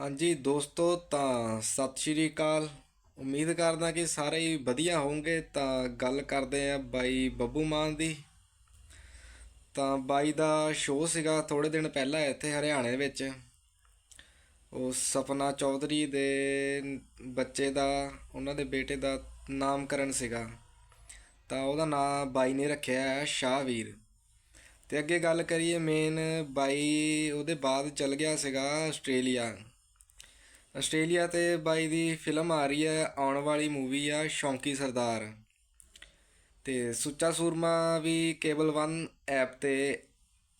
ਹਾਂਜੀ, ਦੋਸਤੋ, ਤਾਂ ਸਤਿ ਸ਼੍ਰੀ ਅਕਾਲ। ਉਮੀਦ ਕਰਦਾ ਕਿ ਸਾਰੇ ਹੀ ਵਧੀਆ ਹੋਵੋਗੇ। ਤਾਂ ਗੱਲ ਕਰਦੇ ਆ ਬਾਈ ਬੱਬੂ ਮਾਨ ਦੀ। ਤਾਂ ਬਾਈ ਦਾ ਸ਼ੋਅ ਸੀਗਾ ਥੋੜੇ ਦਿਨ ਪਹਿਲਾਂ ਇੱਥੇ ਹਰਿਆਣੇ ਵਿੱਚ। ਉਹ ਸਪਨਾ ਚੌਧਰੀ ਦੇ ਬੱਚੇ ਦਾ, ਉਹਨਾਂ ਦੇ ਬੇਟੇ ਦਾ ਨਾਮਕਰਨ ਸੀਗਾ। ਤਾਂ ਉਹਦਾ ਨਾਮ ਬਾਈ ਨੇ ਰੱਖਿਆ ਹੈ ਸ਼ਾਹਵੀਰ। ਤੇ ਅੱਗੇ ਗੱਲ ਕਰੀਏ ਮੇਨ ਬਾਈ ਉਹਦੇ ਬਾਅਦ ਚਲ ਗਿਆ ਸੀਗਾ ਆਸਟ੍ਰੇਲੀਆ। ਆਸਟ੍ਰੇਲੀਆ ਤੇ ਬਾਈ ਦੀ ਫਿਲਮ ਆ ਰਹੀ ਹੈ, ਆਉਣ ਵਾਲੀ ਮੂਵੀ ਆ ਸ਼ੌਂਕੀ ਸਰਦਾਰ। ਤੇ ਸੁੱਚਾ ਸੂਰਮਾ ਵੀ ਕੇਬਲ 1 ਐਪ ਤੇ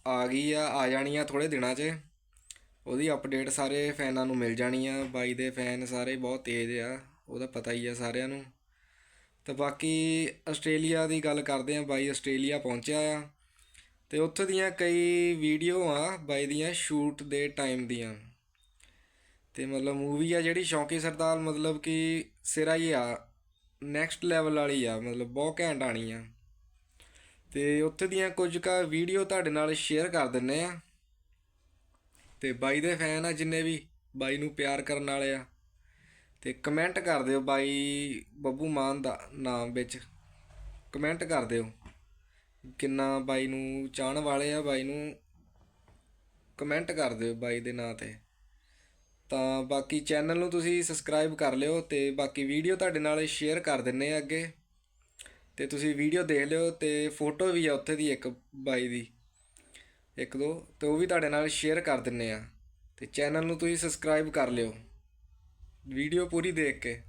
ਆ ਗਈ ਆ ਆ ਜਾਣੀ ਆ ਥੋੜੇ ਦਿਨਾਂ 'ਚ। ਉਹਦੀ ਅਪਡੇਟ ਸਾਰੇ ਫੈਨਾਂ ਨੂੰ ਮਿਲ ਜਾਣੀ ਆ, ਬਾਈ ਦੇ ਫੈਨ ਸਾਰੇ ਬਹੁਤ ਤੇਜ਼ ਆ, ਉਹਦਾ ਪਤਾ ਹੀ ਆ ਸਾਰਿਆਂ ਨੂੰ। ਤੇ ਬਾਕੀ ਆਸਟ੍ਰੇਲੀਆ ਦੀ ਗੱਲ ਕਰਦੇ ਆ, ਬਾਈ ਆਸਟ੍ਰੇਲੀਆ ਪਹੁੰਚਿਆ ਆ। ਤੇ ਉੱਥੇ ਦੀਆਂ ਕਈ ਵੀਡੀਓ ਆ ਬਾਈ ਦੀਆਂ ਸ਼ੂਟ ਦੇ ਟਾਈਮ ਦੀਆਂ। ਤੇ ਮਤਲਬ ਮੂਵੀ ਆ ਜਿਹੜੀ ਸ਼ੌਂਕੀ ਸਰਦਾਰ ਮਤਲਬ ਕਿ ਸਿਰਾ ਹੀ ਆ ਨੈਕਸਟ ਲੈਵਲ ਵਾਲੀ ਆ, ਮਤਲਬ ਬਹੁਤ ਘੈਂਟ ਆਣੀ ਆ। ਤੇ ਉੱਥੇ ਦੀਆਂ ਕੁਝ ਕਾ ਵੀਡੀਓ ਤੁਹਾਡੇ ਨਾਲ ਸ਼ੇਅਰ ਕਰ ਦਿੰਨੇ ਆ। ਤੇ ਬਾਈ ਦੇ ਫੈਨ ਆ ਜਿੰਨੇ ਵੀ, ਬਾਈ ਨੂੰ ਪਿਆਰ ਕਰਨ ਵਾਲੇ ਆ। ਤੇ ਕਮੈਂਟ ਕਰ ਦਿਓ ਬਾਈ ਬੱਬੂ ਮਾਨ ਦਾ ਨਾਮ ਵਿੱਚ। ਕਮੈਂਟ ਕਰ ਦਿਓ ਕਿੰਨਾ ਬਾਈ ਨੂੰ ਚਾਹਣ ਵਾਲੇ ਆ, ਬਾਈ ਨੂੰ ਕਮੈਂਟ ਕਰ ਦਿਓ ਬਾਈ ਦੇ ਨਾਂ ਤੇ। ਤਾਂ ਬਾਕੀ ਚੈਨਲ ਨੂੰ ਤੁਸੀਂ ਸਬਸਕ੍ਰਾਈਬ ਕਰ ਲਿਓ ਤੇ ਬਾਕੀ ਵੀਡੀਓ ਤੁਹਾਡੇ ਨਾਲ ਸ਼ੇਅਰ ਕਰ ਦਿੰਨੇ ਆ ਅੱਗੇ। ਤੇ ਤੁਸੀਂ ਵੀਡੀਓ ਦੇਖ ਲਿਓ ਤੇ ਫੋਟੋ ਵੀ ਆ ਉੱਥੇ ਦੀ ਇੱਕ ਬਾਈ ਦੀ। ਇੱਕ ਦੋ, ਤੇ ਉਹ ਵੀ ਤੁਹਾਡੇ ਨਾਲ ਸ਼ੇਅਰ ਕਰ ਦਿੰਨੇ ਆ। ਤੇ ਚੈਨਲ ਨੂੰ ਤੁਸੀਂ ਸਬਸਕ੍ਰਾਈਬ ਕਰ ਲਿਓ। ਵੀਡੀਓ ਪੂਰੀ ਦੇਖ ਕੇ।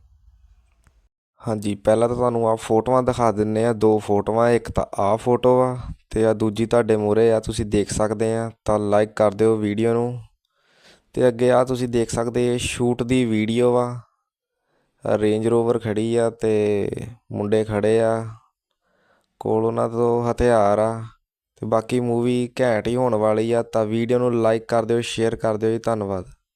ਹਾਂਜੀ, ਪਹਿਲਾਂ ਤਾਂ ਤੁਹਾਨੂੰ ਆ ਫੋਟੋਆਂ ਦਿਖਾ ਦਿੰਨੇ ਆ, ਦੋ ਫੋਟੋਆਂ, ਇੱਕ ਤਾਂ ਆ ਫੋਟੋ ਆ ਤੇ ਆ ਦੂਜੀ ਤੁਹਾਡੇ ਮੂਹਰੇ ਆ, ਤੁਸੀਂ ਦੇਖ ਸਕਦੇ ਆ। ਤਾਂ ਲਾਈਕ ਕਰ ਦਿਓ ਵੀਡੀਓ ਨੂੰ। ਤੇ ਅੱਗੇ ਆ ਤੁਸੀਂ ਦੇਖ ਸਕਦੇ ਸ਼ੂਟ ਦੀ ਵੀਡੀਓ ਆ। ਰੇਂਜ ਰੋਵਰ ਖੜੀ ਆ ਤੇ ਮੁੰਡੇ ਖੜੇ ਆ। ਕੋਲ ਉਹਨਾਂ ਤੋਂ ਹਥਿਆਰ ਆ ਤੇ ਬਾਕੀ ਮੂਵੀ ਘੈਂਟ ਹੀ ਹੋਣ ਵਾਲੀ ਆ, ਤਾਂ ਵੀਡੀਓ ਨੂੰ ਲਾਈਕ ਕਰ ਦਿਓ ਸ਼ੇਅਰ ਕਰ ਦਿਓ ਜੀ, ਧੰਨਵਾਦ।